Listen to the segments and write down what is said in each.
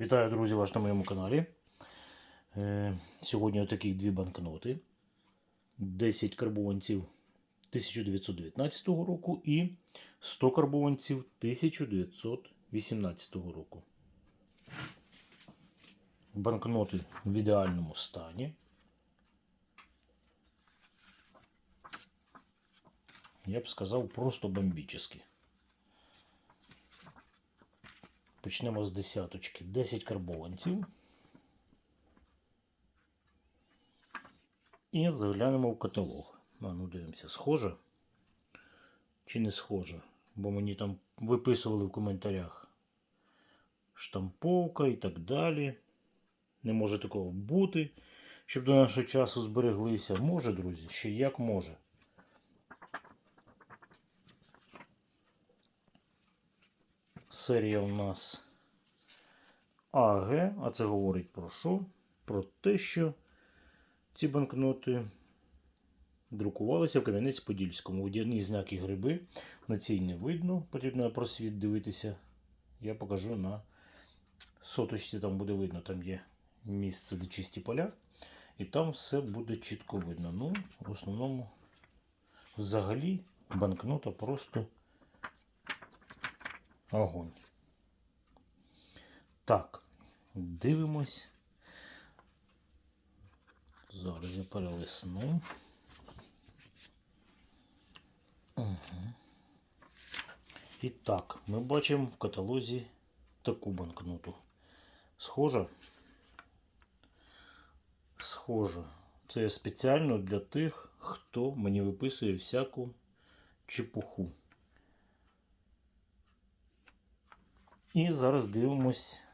Вітаю, друзі, вас на моєму каналі. Е, Сьогодні отакі дві банкноти. 10 карбованців 1919 року і 100 карбованців 1918 року. Банкноти в ідеальному стані. Я б сказав, просто бомбічні. Почнемо з десяточки. 10 карбованців. І заглянемо в каталог. А, ну дивимося, схоже чи не схоже. Бо мені там виписували в коментарях штамповка і так далі. Не може такого бути, щоб до нашого часу збереглися. Може, друзі, ще як може. Серія у нас АГ, а це говорить про що? Про те, що ці банкноти друкувалися в Кам'янець-Подільському. Водяні знаки гриби. На цій не видно, потрібно просвіт дивитися. Я покажу на соточці, там буде видно, там є місце, де чисті поля. І там все буде чітко видно. Ну, в основному, взагалі, банкнота просто огонь. Так, дивимось. Зараз я перелисну. Угу. І так, ми бачимо в каталозі таку банкноту. Схожа? Схожа. Це спеціально для тих, хто мені виписує всяку чепуху. І зараз дивимось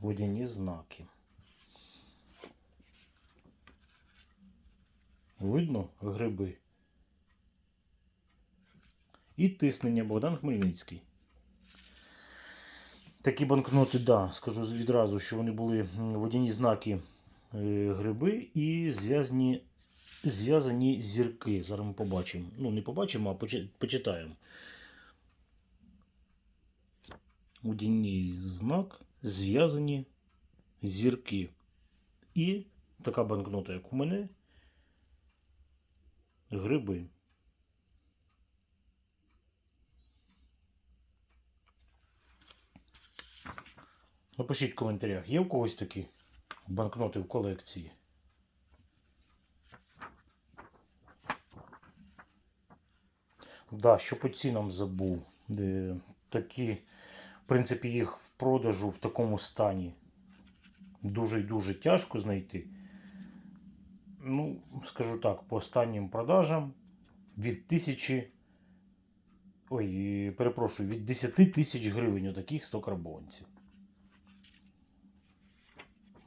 водяні знаки. Видно гриби. І тиснення Богдан Хмельницький. Такі банкноти, да, скажу відразу, що вони були водяні знаки е, гриби і зв'язані зв'язані зірки. Зараз ми побачимо. Ну, не побачимо, а почи- почитаємо. Водяний знак зв'язані зірки. І така банкнота, як у мене, гриби. Напишіть в коментарях, є у когось такі банкноти в колекції? Да, що по цінам забув. Такі, принципі, їх в продажу в такому стані дуже і дуже тяжко знайти. Ну, скажу так, по останнім продажам від тисячі. Ой, перепрошую, від 10 тисяч гривень отаких 100 карбованців.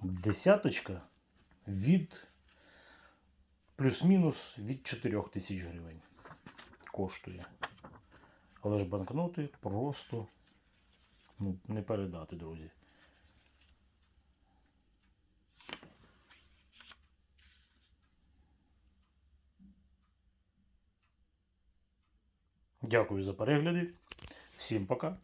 Десяточка від плюс-мінус від 4 тисяч гривень коштує. Але ж банкноти просто ну, не передати, друзі. Дякую за перегляди. Всім пока.